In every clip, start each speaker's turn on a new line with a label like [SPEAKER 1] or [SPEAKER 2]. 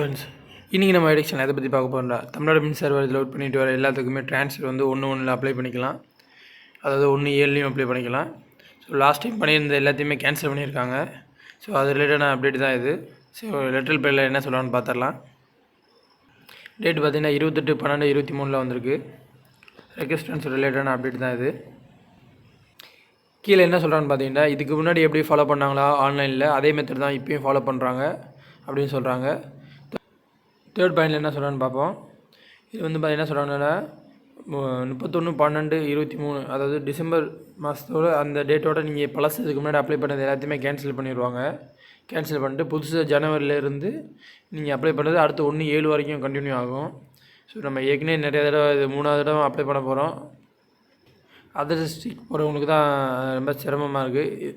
[SPEAKER 1] Friends இன்றைக்கி நம்ம எடிக்ஷன் எதை பற்றி பார்க்க போகிறோம் தமிழ்நாடு மின்சார வாரியத்தில் லோட் பண்ணிட்டு வர எல்லாத்துக்குமே ட்ரான்ஸ்ஃபர் வந்து ஒன்று ஒன்றில் அப்ளை பண்ணிக்கலாம். அதாவது ஒன்று ஏழுலையும் அப்ளை பண்ணிக்கலாம். ஸோ லாஸ்ட் டைம் பண்ணியிருந்த எல்லாத்தையுமே கேன்சல் பண்ணியிருக்காங்க. ஸோ அது ரிலேட்டடான அப்டேட் தான் இது. ஸோ லெட்டர் பேரில் என்ன சொல்லலாம்னு பார்த்துடலாம். டேட் பார்த்தீங்கன்னா இருபத்தெட்டு பன்னெண்டு இருபத்தி மூணில் வந்திருக்கு. ரெக்வஸ்ட் ரிலேட்டடான அப்டேட் தான் இது. கீழே என்ன சொல்கிறான்னு பார்த்தீங்கன்னா இதுக்கு முன்னாடி எப்படி ஃபாலோ பண்ணாங்களா? ஆன்லைனில் அதே மெத்தட் தான் இப்போயும் ஃபாலோ பண்ணுறாங்க அப்படின்னு சொல்கிறாங்க தேர்ட் பாயிண்டில் என்ன சொல்கிறான்னு பார்ப்போம். இது வந்து பார்த்திங்கன்னா என்ன சொல்கிறாங்கன்னா முப்பத்தொன்று பன்னெண்டு இருபத்தி மூணு அதாவது டிசம்பர் மாதத்தோட அந்த டேட்டோட நீங்கள் பழசு இதுக்கு முன்னாடி அப்ளை பண்ணது எல்லாத்தையுமே கேன்சல் பண்ணிடுவாங்க கேன்சல் பண்ணிட்டு புதுசாக ஜனவரியிலேருந்து நீங்கள் அப்ளை பண்ணுறது அடுத்து ஒன்று ஏழு வரைக்கும் கண்டினியூ ஆகும். ஸோ நம்ம ஏற்கனவே நிறைய தடவை இது மூணாவது தடவை அப்ளை பண்ண போகிறோம் அதர் டிஸ்ட்ரிக் போகிறவங்களுக்கு தான் ரொம்ப சிரமமாக இருக்குது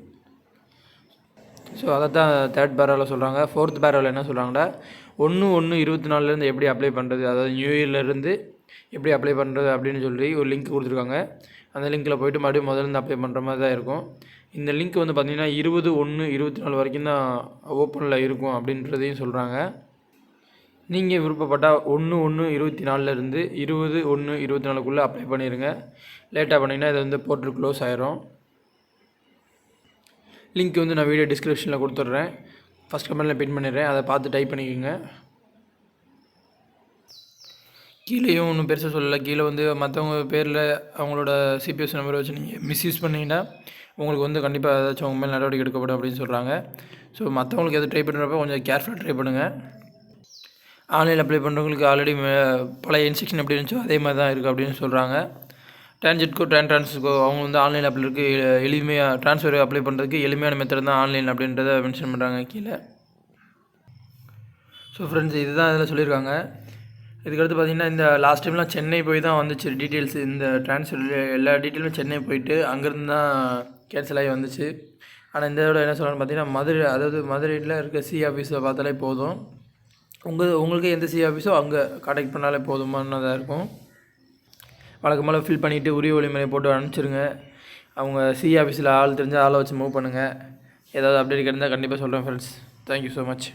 [SPEAKER 1] ஸோ அதை தான் தேர்ட் பேராவில் சொல்கிறாங்க ஃபோர்த் பேரோவில் என்ன சொல்கிறாங்கன்னா ஒன்று ஒன்று இருபத்தி நாலுலேருந்து எப்படி அப்ளை பண்ணுறது அதாவது நியூ இயர்லேருந்து எப்படி அப்ளை பண்ணுறது அப்படின்னு சொல்லி ஒரு லிங்க் கொடுத்துருக்காங்க. அந்த லிங்க்கில் போய்ட்டு மறுபடியும் முதல்ல அப்ளை பண்ணுற மாதிரி தான் இருக்கும். இந்த லிங்க் வந்து பார்த்திங்கன்னா இருபது ஒன்று இருபத்தி நாலு வரைக்கும் தான் ஓப்பனில் இருக்கும் அப்படின்றதையும் சொல்கிறாங்க நீங்கள் விருப்பப்பட்டால் ஒன்று ஒன்று இருபத்தி நாலுலேருந்து இருபது ஒன்று இருபத்தி நாலுக்குள்ளே அப்ளை பண்ணிடுங்க லேட்டாக பண்ணிங்கன்னா இது வந்து போர்ட்டல் க்ளோஸ் ஆயிரும். லிங்க் வந்து நான் வீடியோ டிஸ்கிரிப்ஷனில் கொடுத்துட்றேன். ஃபஸ்ட் கமெண்டில் பின் பண்ணிடுறேன். அதை பார்த்து டைப் பண்ணிக்கோங்க. கீழேயும் ஒன்றும் பெருசாக சொல்லலை. கீழே வந்து மற்றவங்க பேரில் அவங்களோட சிபிஎஸ் நம்பரை வச்சு நீங்கள் மிஸ்யூஸ் பண்ணிங்கன்னா உங்களுக்கு வந்து கண்டிப்பாக ஏதாச்சும் உங்கள் மேலே நடவடிக்கை எடுக்கப்படும் அப்படின்னு சொல்கிறாங்க ஸோ மற்றவங்களுக்கு எது ட்ரை பண்ணுறப்ப கொஞ்சம் கேர்ஃபுல்லாக ட்ரை பண்ணுங்கள் ஆன்லைனில் அப்ளை பண்ணுறவங்களுக்கு ஆல்ரெடி பழைய இன்ஸ்ட்ரக்ஷன் எப்படி இருந்துச்சோ அதே மாதிரி தான் இருக்குது அப்படின்னு சொல்கிறாங்க டிரான்ஜிட்கோ ட்ரான் ட்ரான்ஸ்கோ அவங்க வந்து ஆன்லைன் அப்ளைக்கு எளிமையாக ட்ரான்ஸ்ஃபர் அப்ளை பண்ணுறதுக்கு எளிமையான மெத்தட் தான் ஆன்லைன் அப்படின்றத மென்ஷன் பண்ணுறாங்க கீழே. ஸோ ஃப்ரெண்ட்ஸ் இதுதான் இதில் சொல்லியிருக்காங்க. இதுக்கடுத்து பார்த்திங்கன்னா இந்த லாஸ்ட் டைம்லாம் சென்னை போய் தான் வந்துச்சு டீட்டெயில்ஸ் இந்த ட்ரான்ஸ்ஃபர் எல்லா டீட்டெயிலும் சென்னை போயிட்டு அங்கேருந்து தான் கேன்சல் ஆகி வந்துச்சு. ஆனால் இந்த இதோட என்ன சொல்லணும்னு பார்த்தீங்கன்னா மதுரை அதாவது மதுரையில் இருக்க சி ஆஃபீஸை பார்த்தாலே போதும். உங்கள் உங்களுக்கு எந்த சி ஆஃபீஸோ அங்கே கான்டாக்ட் பண்ணாலே போதுமானதாக இருக்கும். வழக்கமாக ஃபில் பண்ணிவிட்டு உரிய வழிமுறை போட்டு அனுப்பிச்சிருங்க. அவங்க சி ஆஃபீஸில் ஆள் தெரிஞ்சால் ஆளை வச்சு மூவ் பண்ணுங்கள் ஏதாவது அப்டேட் கிடந்தால் கண்டிப்பாக சொல்கிறேன் ஃப்ரெண்ட்ஸ் தேங்க்யூ ஸோ மச்